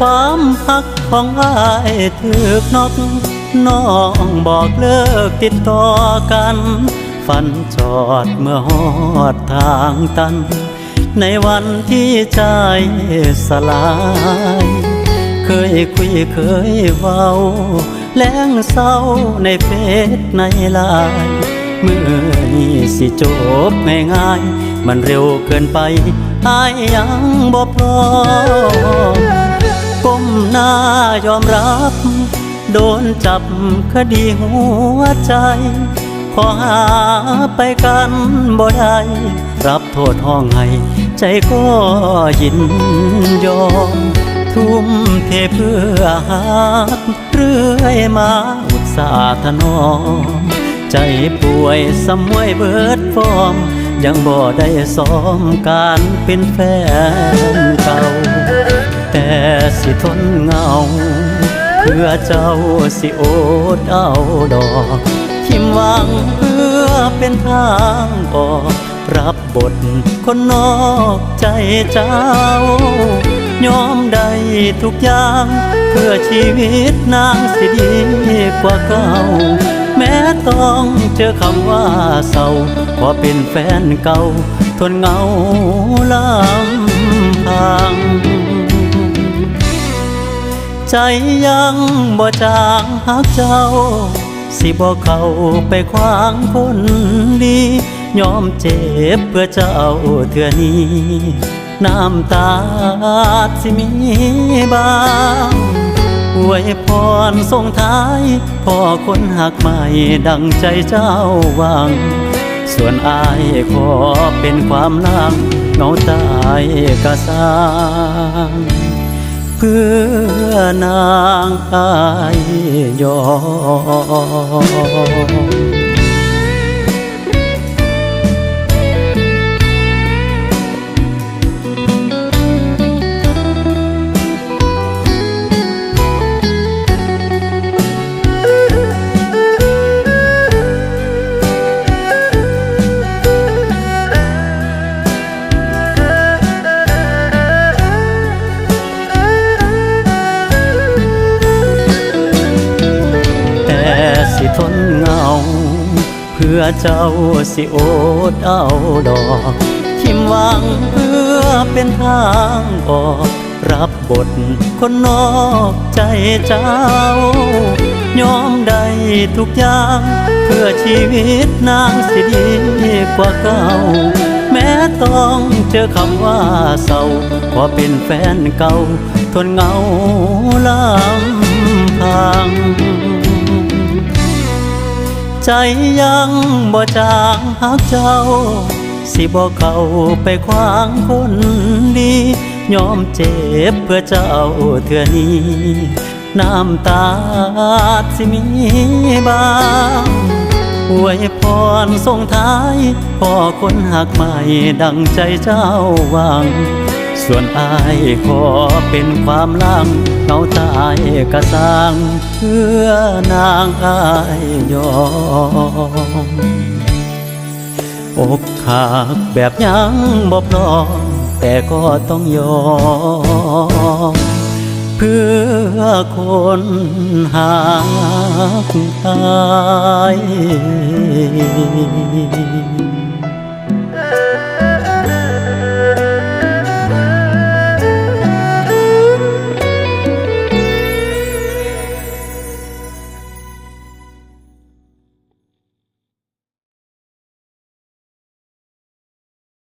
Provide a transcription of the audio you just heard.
ความพักของอายถึกนอกน้องบอกเลิกติดต่อกัน ฝันจอดเมื่อหอดทางตัน ในวันที่ใจสลาย เคยคุยเคยเว้า แล้งเศร้าในเฟซในไลน์เมื่อนี้สิจบง่ายๆมันเร็วเกินไปอายยังบ่พร้อม ก้มหน้ายอมรับ โดนจับคดีหัวใจ ขอหาไปกันบ่ได้รับโทษห้องให้ใจก็ยินยอม ทุ่มเทเพื่อหักเรื่อยมาอุตสาหนอมใจป่วยสมวยเบิดฟอม ยังบ่ได้ซ้อมการเป็นแฟนเก่า สิทนเงา เพื่อเจ้าสิโอดเอาดอกทิมหวังเพื่อเป็นทางออกรับบทคนนอกใจเจ้ายอมได้ทุกอย่าง เพื่อชีวิตนางสิดีกว่าเก่า แม้ต้องเจอคำว่าเศร้าเพราะเป็นแฟนเก่า ทนเงาลำพัง ใจยังบ่จางหักเจ้า สิบ่เข้าไปขวางคนดียอมเจ็บเพื่อเจ้าเถื่อนี้ น้ำตาสิมีบางอวยพรส่งท้ายพ่อคนหักใหม่ดังใจเจ้าหวัง ส่วนอายขอเป็นความลังเงาตายกะสาง เพื่อนางอายยอม ทนเงา เพื่อเจ้าสิโอดเอาดอกทิมหวังเพื่อเป็นทางออก รับบทคนนอกใจเจ้ายอมได้ทุกอย่าง เพื่อชีวิตนางสิดีกว่าเก่า แม้ต้องเจอคำว่าเศร้าเพราะเป็นแฟนเก่า ทนเงาลำ ใจยังบ่จางหักเจ้า สิบ่เข้าไปขวางคนดียอมเจ็บเพื่อเจ้าเถื่อนี้น้ำตาสิมีบางอวยพรส่งท้ายพ่อคนหักใหม่ดังใจเจ้าหวัง ส่วนอายขอเป็นความลังเงาตายกระสร้างเพื่อนางอายยอมอกหักแบบยังบ่พร้อมแต่ก็ต้องยอมเพื่อคนหักอาย